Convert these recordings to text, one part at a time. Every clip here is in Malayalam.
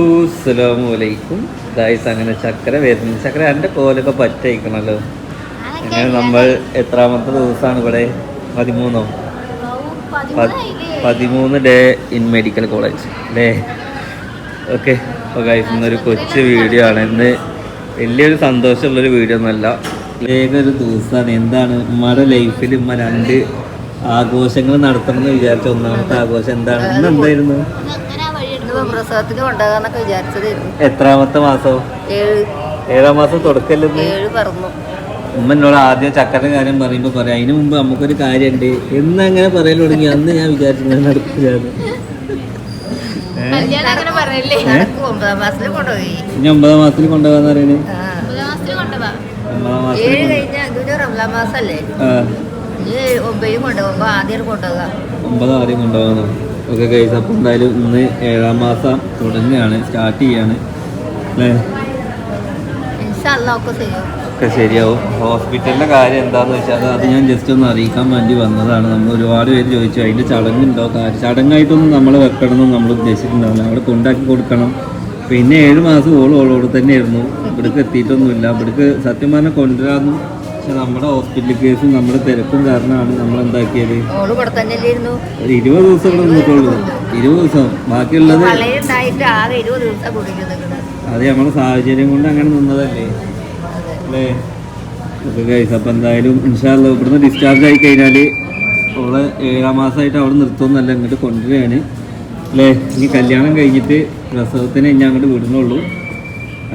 അസ്സലാമലൈക്കും. ഗായ്സ് അങ്ങനെ ചക്കര വരുന്നു. ചക്കര എന്റെ കോലൊക്കെ പറ്റയിക്കണല്ലോ. അങ്ങനെ നമ്മൾ എത്രാമത്തെ ദിവസമാണ് ഇവിടെ? പതിമൂന്നോ? പതിമൂന്ന് day in medical college day okay അപ്പോൾ ഗായ്സ് ഇന്നൊരു കൊച്ചു വീഡിയോ ആണ്. ഇന്ന് വലിയൊരു സന്തോഷമുള്ളൊരു വീഡിയോ ഒന്നല്ല വേഗം ഒരു ദിവസമാണ് എന്താണ്? ഉമ്മയുടെ ലൈഫിൽ ഉമ്മ രണ്ട് ആഘോഷങ്ങൾ നടത്തണം എന്ന് വിചാരിച്ച ഒന്നാമത്തെ ആഘോഷം എന്താണ്? ഇന്ന് എന്തായിരുന്നു? ഇന്ന് പ്രസവത്തിന് കൊണ്ടുപോകാന്നൊക്കെ വിചാരിച്ചതായിരുന്നു. എത്രാമത്തെ മാസം? ഏഴ്. ഏഴാം മാസം തുടക്കല്ലേ ഏഴ് പറന്നു. ഉമ്മ എന്നോട് ആദ്യം ചക്കറിന്റെ കാര്യം പറയുമ്പോൾ പറയാം. അതിനു മുമ്പ് നമുക്കൊരു കാര്യമുണ്ട് എന്ന് അങ്ങനെ പറയാൻ തുടങ്ങി? അന്ന് ഞാൻ വിചാരിച്ചു ഞാൻ നടക്കില്ലാന്ന് നടക്കും. ഒമ്പതാം മാസത്തിൽ കൊണ്ടുപോയി. ഇനി ഒമ്പതാം മാസത്തിൽ കൊണ്ടുപോകാന്ന് പറയുന്നത്. ഒമ്പതാം മാസത്തിൽ ഏഴ് കഴിഞ്ഞ ഇതിന് റംലാ മാസല്ലേ? ആ. ഈ ഒമ്പതും കൊണ്ടുപോകുമ്പോ ആദ്യം കൊണ്ടുപോകാം. ഒമ്പതാം ആദ്യം കൊണ്ടുപോകാനോ ഓക്കെ കഴിച്ച് അപ്പം എന്തായാലും ഇന്ന് ഏഴാം മാസം തുടങ്ങുകയാണ് സ്റ്റാർട്ട് ചെയ്യാണ്. അല്ലേ? ഒക്കെ ഒക്കെ ശരിയാവും. ഹോസ്പിറ്റലിന്റെ കാര്യം എന്താണെന്ന് വെച്ചാൽ അത് ഞാൻ ജസ്റ്റ് ഒന്ന് അറിയിക്കാൻ വേണ്ടി വന്നതാണ്. നമ്മൾ ഒരുപാട് പേര് ചോദിച്ചു അതിന്റെ ചടങ്ങുണ്ടോ? കാര്യം ചടങ്ങായിട്ടൊന്നും നമ്മൾ വെക്കണമെന്ന് നമ്മൾ ഉദ്ദേശിച്ചിട്ടുണ്ടാവില്ല. അവിടെ കൊണ്ടാക്കി കൊടുക്കണം. പിന്നെ ഏഴ് മാസം ഓൾ ഓളോട് തന്നെയായിരുന്നു. ഇവിടേക്ക് എത്തിയിട്ടൊന്നുമില്ല. ഇവിടേക്ക് സത്യം പറഞ്ഞാൽ കൊണ്ടുവരാമെന്നും പക്ഷെ നമ്മുടെ ഹോസ്പിറ്റൽ കേസ് നമ്മുടെ തിരക്കും കാരണമാണ് നമ്മൾ എന്താക്കിയത് ഓൾ ഇവിടെ തന്നെ അല്ലായിരുന്നു ഒരു ഇരുപത് ദിവസം ഇവിടെ നിന്നിട്ടുള്ളൂ. ഇരുപത് ദിവസം. ബാക്കിയുള്ളത് വളയുണ്ടായിട്ട് ആകെ ഇരുപത് ദിവസം അത് നമ്മുടെ സാഹചര്യം കൊണ്ട് അങ്ങനെ നിന്നതല്ലേ? അല്ലേ? ഓക്കെ ഗൈസ് അപ്പം എന്തായാലും ഇൻഷാല്ല ഇവിടുന്ന് ഡിസ്ചാർജ് ആയി കഴിഞ്ഞാൽ അവളെ ഏഴാം മാസമായിട്ട് അവിടെ നിർത്തുമെന്നല്ല ഇങ്ങോട്ട് കൊണ്ടുവരികയാണ്. അല്ലേ? ഇനി കല്യാണം കഴിഞ്ഞിട്ട് പ്രസവത്തിന് ഇനി അങ്ങോട്ട് വിടുന്നുള്ളൂ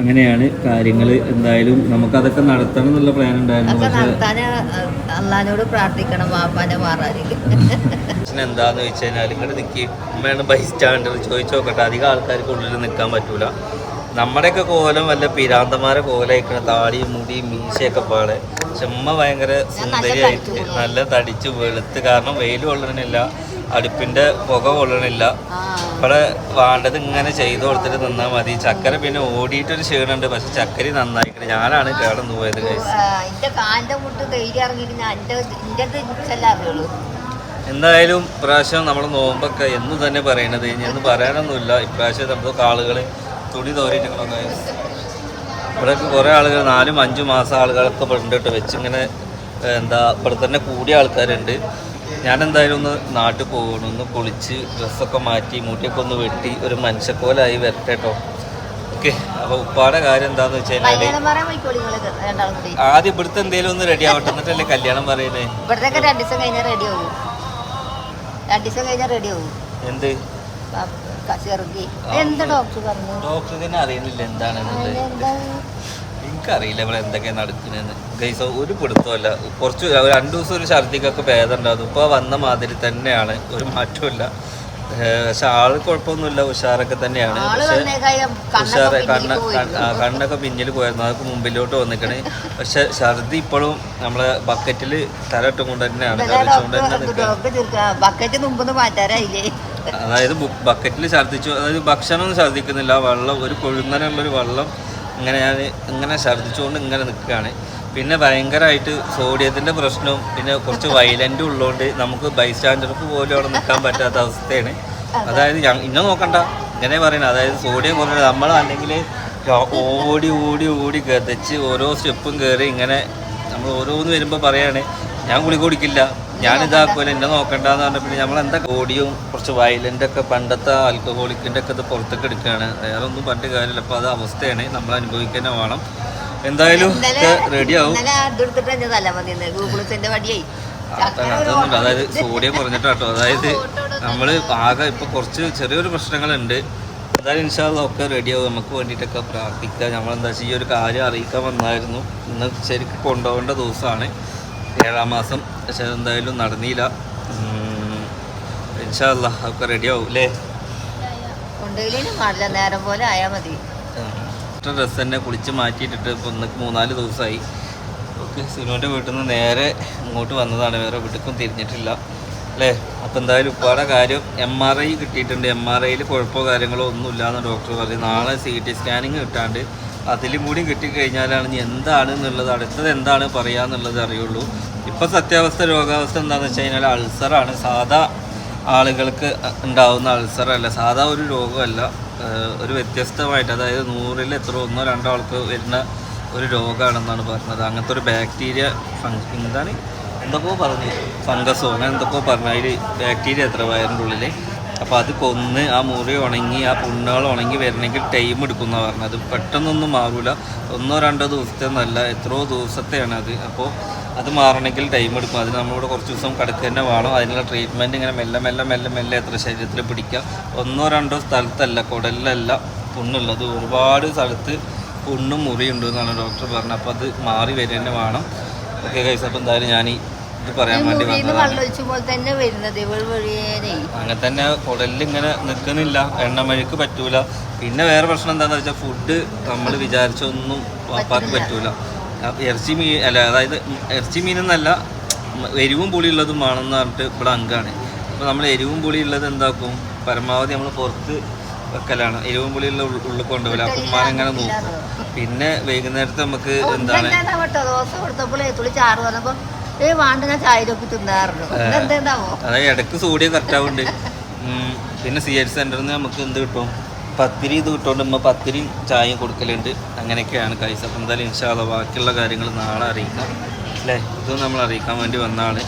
അങ്ങനെയാണ് കാര്യങ്ങൾ എന്തായാലും നമുക്കതൊക്കെ നടത്തണം എന്നുള്ള പ്ലാൻ ഉണ്ടായിരുന്നു. അള്ളഹാനോട് പ്രാർത്ഥിക്കണം വാപ്പാനെ എന്താന്ന് വെച്ച് കഴിഞ്ഞാൽ ഇങ്ങോട്ട് നിൽക്കി ഉമ്മയാണ് ബൈ സ്റ്റാൻഡർ ചോദിച്ചു നോക്കട്ടെ. അധികം ആൾക്കാർക്ക് ഉള്ളിൽ നിൽക്കാൻ പറ്റൂല. നമ്മുടെയൊക്കെ കോലം വല്ല പിരാന്തമാരെ കോലയക്കണ താടിയും മുടിയും മീശയൊക്കെ പാടെ. ചുമ്മ ഭയങ്കര സുന്ദരിയായിട്ട് നല്ല തടിച്ച് വെളുത്ത് കാരണം വെയിൽ കൊള്ളണില്ല. അടുപ്പിന്റെ പുക കൊള്ളണില്ല. ഇവിടെ വേണ്ടത് ഇങ്ങനെ ചെയ്തു കൊടുത്തിട്ട് നിന്നാൽ മതി. ചക്കര പിന്നെ ഓടിയിട്ടൊരു ക്ഷീണുണ്ട്. പക്ഷെ ചക്കരി നന്നായിട്ട് ഞാനാണ് കേടന്നു പോയത് എന്തായാലും ഇപ്രാവശ്യം നമ്മൾ നോമ്പൊക്കെ എന്ന് തന്നെ പറയണത്. ഇനി എന്ന് പറയാനൊന്നുമില്ല. ഇപ്രാവശ്യം നമുക്ക് ആളുകൾ തുണി തോരിയിട്ടൊക്കെ ഇവിടെയൊക്കെ കുറേ ആളുകൾ നാലും അഞ്ചും മാസം ആളുകളൊക്കെ ഉണ്ട് കേട്ടോ. വെച്ചിങ്ങനെ എന്താ ഇവിടെ തന്നെ കൂടിയ ആൾക്കാരുണ്ട്. ഞാൻ എന്തായാലും ഒന്ന് നാട്ടിൽ പോകണം ഒന്ന് കുളിച്ച് ഡ്രസ്സൊക്കെ മാറ്റി മുടിയൊക്കെ ഒന്ന് വെട്ടി ഒരു മനുഷ്യക്കോലായി വരട്ടെ കേട്ടോ. ഓക്കെ അപ്പൊ ഉപ്പാടെ കാര്യം എന്താന്ന് വെച്ച് കഴിഞ്ഞാൽ ആദ്യം ഇവിടുത്തെ എന്തേലും ഒന്ന് റെഡി ആവട്ടെ എന്നിട്ടല്ലേ കല്യാണം പറയണേ ഇവിടത്തൊക്കെ രണ്ടു ദിവസം കഴിഞ്ഞാൽ റെഡി ആവും രണ്ടു ദിവസം കഴിഞ്ഞാൽ റെഡി ആവും എന്ത്? എന്താ ഡോക്ടർ പറഞ്ഞു? ഡോക്ടർ തന്നെ അറിയുന്നില്ല എന്താണെന്നുള്ളത്. എന്താ എനിക്കറിയില്ല ഇവിടെ എന്തൊക്കെയാണ് നടക്കുന്നതെന്ന്. ഗൈസ് ഒരു പിടുത്തമല്ല കുറച്ച് രണ്ട് ദിവസം ഒരു ഛർദിക്കൊക്കെ ഭേദം ഉണ്ടാകും ഇപ്പോൾ വന്ന മാതിരി തന്നെയാണ്. ഒരു മാറ്റമില്ല പക്ഷെ ആൾ കുഴപ്പമൊന്നുമില്ല. ഉഷാറൊക്കെ തന്നെയാണ്. പക്ഷെ ഉഷാർ ഉഷാറ് കണ്ണ കണ്ണൊക്കെ പിന്നിൽ പോയിരുന്നു. അതൊക്കെ മുമ്പിലോട്ട് വന്നിക്കണേ. പക്ഷെ ഛർദി ഇപ്പോഴും നമ്മളെ ബക്കറ്റിൽ തലയിട്ടും കൊണ്ട് തന്നെയാണ്. കളിച്ചുകൊണ്ട് തന്നെ അതായത് ബക്കറ്റിൽ ഛർദ്ദിച്ചു അതായത് ഭക്ഷണം ഛർദ്ദിക്കുന്നില്ല വെള്ളം ഒരു കൊഴുന്നനുള്ളൊരു വെള്ളം ഇങ്ങനെ ഞാൻ ഇങ്ങനെ ഛർദ്ദിച്ചുകൊണ്ട് ഇങ്ങനെ നിൽക്കുകയാണ്. പിന്നെ ഭയങ്കരമായിട്ട് സോഡിയത്തിന്റെ പ്രശ്നവും പിന്നെ കുറച്ച് വയലന്റ് ഉള്ളതുകൊണ്ട് നമുക്ക് ബൈസ്റ്റാൻഡർക്ക് പോലും അവിടെ നിൽക്കാൻ പറ്റാത്ത അവസ്ഥയാണ്. അതായത് ഇന്നെ നോക്കണ്ട. ഇങ്ങനെ പറയുന്നത്. അതായത് സോഡിയം കുറഞ്ഞത് നമ്മൾ അല്ലെങ്കിൽ ഓടി ഓടി ഓടി ഗതച്ച് ഓരോ സ്റ്റെപ്പും കയറി ഇങ്ങനെ നമ്മൾ ഓരോന്ന് വരുമ്പോൾ പറയുകയാണ് ഞാൻ കുളി കുടിക്കില്ല. ഞാൻ ഇതാക്കുമല്ലോ എന്നെ നോക്കണ്ടെന്ന് പറഞ്ഞപ്പോൾ നമ്മൾ എന്താ ഓടിയും കുറച്ച് വയലന്റ് ഒക്കെ പണ്ടത്തെ ആൽക്കഹോളിക്കിന്റെ ഒക്കെ ഇത് പുറത്തേക്ക് എടുക്കുകയാണ്. വേറെ ഒന്നും പറഞ്ഞിട്ട് കാര്യമില്ല. അപ്പോൾ അത് അവസ്ഥയാണ്. നമ്മൾ അനുഭവിക്കാൻ വേണം. എന്തായാലും റെഡി ആവും. അതൊന്നുമില്ല അതായത് സോഡിയം കുറഞ്ഞിട്ടാട്ടോ. അതായത് നമ്മൾ ആകെ ഇപ്പോൾ കുറച്ച് ചെറിയൊരു പ്രശ്നങ്ങളുണ്ട്. എന്തായാലും ഇൻഷാല്ല ഒക്കെ റെഡിയാവും നമുക്ക് വേണ്ടിയിട്ടൊക്കെ പ്രാർത്ഥിക്കുക. നമ്മളെന്താ വെച്ചാൽ ഈ ഒരു കാര്യം അറിയിക്കാൻ വന്നായിരുന്നു. ഇന്ന് ശരിക്കും കൊണ്ടുപോകേണ്ട ദിവസമാണ്. ഏഴാം മാസം. പക്ഷെ എന്തായാലും നടന്നില്ല. ഇൻഷാല്ല ഒക്കെ ആവും അല്ലേ പാടില്ല നേരം പോലെ ആയാ മതി. ഡ്രസ്സ് തന്നെ കുളിച്ച് മാറ്റിയിട്ടിട്ട് ഇപ്പം ഇന്ന് മൂന്നാൽ ദിവസമായി ഓക്കെ സിനുവിന്റെ വീട്ടിൽ നിന്ന് നേരെ ഇങ്ങോട്ട് വന്നതാണ്. വേറെ വീട്ടിൽ തിരിഞ്ഞിട്ടില്ല. അല്ലേ അപ്പോൾ എന്തായാലും ഉപ്പാടെ കാര്യം എം ആർ ഐ കിട്ടിയിട്ടുണ്ട്. എം ആർ ഐയിൽ കുഴപ്പമോ കാര്യങ്ങളോ ഒന്നുമില്ല എന്ന് ഡോക്ടർ പറയും നാളെ സി ടി സ്കാനിങ് കിട്ടാണ്ട് അതിലും കൂടി കിട്ടിക്കഴിഞ്ഞാലാണ് ഇനി എന്താണ് എന്നുള്ളത് അടുത്തത് എന്താണ് പറയുക എന്നുള്ളത് അറിയുള്ളൂ. ഇപ്പോൾ സത്യാവസ്ഥ രോഗാവസ്ഥ എന്താണെന്ന് വെച്ച് കഴിഞ്ഞാൽ അൾസറാണ്. സാധാ ആളുകൾക്ക് ഉണ്ടാവുന്ന അൾസറല്ല. സാധാ ഒരു രോഗമല്ല. ഒരു വ്യത്യസ്തമായിട്ട് അതായത് നൂറിൽ എത്ര ഒന്നോ രണ്ടോ ആൾക്ക് വരുന്ന ഒരു രോഗമാണെന്നാണ് പറഞ്ഞത്. അങ്ങനത്തെ ഒരു ബാക്ടീരിയ ഫങ് എന്താണ്? എന്തൊക്കെയോ പറഞ്ഞു ഫംഗസോ അങ്ങനെ എന്തൊക്കെയോ പറഞ്ഞു. അതിൽ ബാക്ടീരിയ എത്ര വയറിന്റെ ഉള്ളിൽ അപ്പോൾ അത് കൊന്ന് ആ മുറി ഉണങ്ങി ആ പുണ്ണുകൾ ഉണങ്ങി വരണമെങ്കിൽ ടൈം എടുക്കുന്ന പറഞ്ഞത് പെട്ടെന്നൊന്നും മാറൂല. ഒന്നോ രണ്ടോ ദിവസത്തെ ഒന്നല്ല എത്രയോ ദിവസത്തെയാണ് അത്. അപ്പോൾ അത് മാറണമെങ്കിൽ ടൈം എടുക്കും. അതിന് നമ്മളിവിടെ കുറച്ച് ദിവസം കിടക്കുക തന്നെ വേണം. അതിനുള്ള ട്രീറ്റ്മെന്റ് ഇങ്ങനെ മെല്ലെ മെല്ലെ മെല്ലെ മെല്ലെ എത്ര ശരീരത്തിൽ പിടിക്കുക ഒന്നോ രണ്ടോ സ്ഥലത്തല്ല കുടലിലല്ല പുണ്ണുള്ളത്. ഒരുപാട് സ്ഥലത്ത് പുണ്ണും മുറിയുണ്ട് എന്നാണ് ഡോക്ടർ പറഞ്ഞത്. അപ്പോൾ അത് മാറി വരിക തന്നെ വേണം. ഓക്കെ കൈസ് അപ്പോൾ എന്തായാലും ഞാൻ ഈ ഇത് പറയാൻ വേണ്ടി അങ്ങനെ തന്നെ കുടലിൽ ഇങ്ങനെ നിൽക്കുന്നില്ല. എണ്ണമഴക്ക് പറ്റൂല. പിന്നെ വേറെ പ്രശ്നം എന്താണെന്ന് വെച്ചാൽ ഫുഡ് നമ്മൾ വിചാരിച്ചൊന്നും വാപ്പാക്ക് പറ്റൂല. ഇറച്ചി മീൻ അല്ല അതായത് ഇറച്ചി മീനെന്നല്ല എരിവും പുളിയുള്ളതും വേണമെന്ന് പറഞ്ഞിട്ട് ഇവിടെ അങ്കാണ് അപ്പോൾ നമ്മൾ എരിവും പുളിയുള്ളത് എന്താക്കും? പരമാവധി നമ്മൾ പുറത്ത് വെക്കലാണ്. എരിവും പുളിയുള്ള ഉള്ളിൽ ഉള്ളിൽ കൊണ്ടുപോകില്ല അപ്പം ഉമ്മാനെങ്ങനെ നോക്കും. പിന്നെ വൈകുന്നേരത്തെ നമുക്ക് എന്താണ്? ഏ വേണ്ട ഞാൻ ചായ നോക്കി തിന്നാറുണ്ട് എന്താവോ അതായത് ഇടയ്ക്ക് സോഡിയം കറക്റ്റാവുന്നുണ്ട് പിന്നെ സി എച്ച് സെന്ററിൽ നിന്ന് നമുക്ക് എന്ത് കിട്ടും? പത്തിരി ഇത് കിട്ടുകൊണ്ട് നമ്മൾ പത്തിരി ചായയും കൊടുക്കലുണ്ട്. അങ്ങനെയൊക്കെയാണ് കൈസ് അപ്പം എന്തായാലും ഇൻഷാല്ല ബാക്കിയുള്ള കാര്യങ്ങൾ നാളെ അറിയിക്കാം. അല്ലേ? ഇത് നമ്മൾ അറിയിക്കാൻ വേണ്ടി വന്നാണ്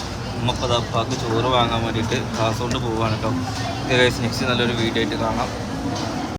അത് അപ്പാക്ക് ചോറ് വാങ്ങാൻ വേണ്ടിയിട്ട് കാസർഗോഡ് പോവാണ് കേട്ടോ കൈസ് നെക്സ്റ്റ് നല്ലൊരു വീഡിയോ ആയിട്ട് കാണാം.